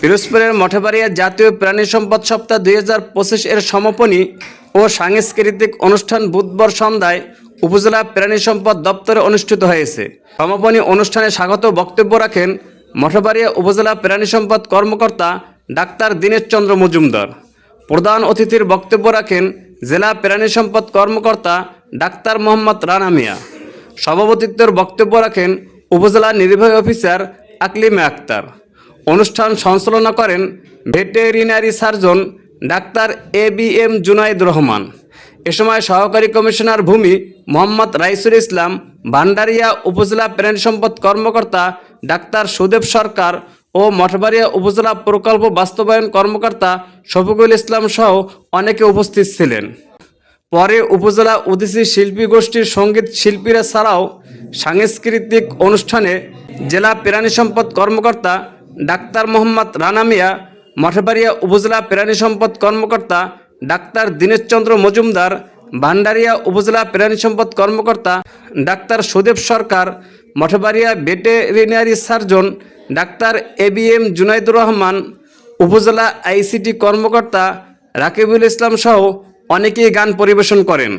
পিরোজপুরের মঠবাড়িয়া জাতীয় প্রাণী সম্পদ সপ্তাহ দুই হাজার পঁচিশ এর সমাপনী ও সাংস্কৃতিক অনুষ্ঠান বুধবার সন্ধ্যায় উপজেলা প্রাণী সম্পদ দপ্তরে অনুষ্ঠিত হয়েছে। সমাপনী অনুষ্ঠানে স্বাগত বক্তব্য রাখেন মঠবাড়িয়া উপজেলা প্রাণী সম্পদ কর্মকর্তা ডাক্তার দীনেশ চন্দ্র মজুমদার। প্রধান অতিথির বক্তব্য রাখেন জেলা প্রাণী সম্পদ কর্মকর্তা ডাক্তার মোহাম্মদ রানা মিয়া। সভাপতিত্বের বক্তব্য রাখেন উপজেলা নির্বাহী অফিসার আকলিমে আক্তার। অনুষ্ঠান সঞ্চালনা করেন veterinary surgeon doctor A B M Junaid Rahman. এ সময় সহকারী কমিশনার ভূমি মোহাম্মদ রাইসুল ইসলাম, ভান্ডারিয়া উপজেলা প্রাণী সম্পদ কর্মকর্তা ডাক্তার সুদেব সরকার ও মঠবাড়িয়া উপজেলা প্রকল্প বাস্তবায়ন কর্মকর্তা শফিকুল ইসলাম সহ অনেকে উপস্থিত ছিলেন। পরে উপজেলা অতিথি শিল্পী গোষ্ঠীর সংগীত শিল্পীরা ছাড়াও সাংস্কৃতিক অনুষ্ঠানে জেলা প্রাণী সম্পদ কর্মকর্তা ডাক্তার মোহাম্মদ রানা মিয়া, মঠবাড়িয়া উপজেলা প্রাণী সম্পদ কর্মকর্তা ডাক্তার দীনেশচন্দ্র মজুমদার ভান্ডারিয়া উপজেলা প্রাণী সম্পদ কর্মকর্তা doctor Sudeb Sarkar, Mathbaria veterinary surgeon doctor A B M Junaidur Rahman, উপজেলা আইসিটি কর্মকর্তা রাকিবুল ইসলাম সহ অনেকেই গান পরিবেশন করেন।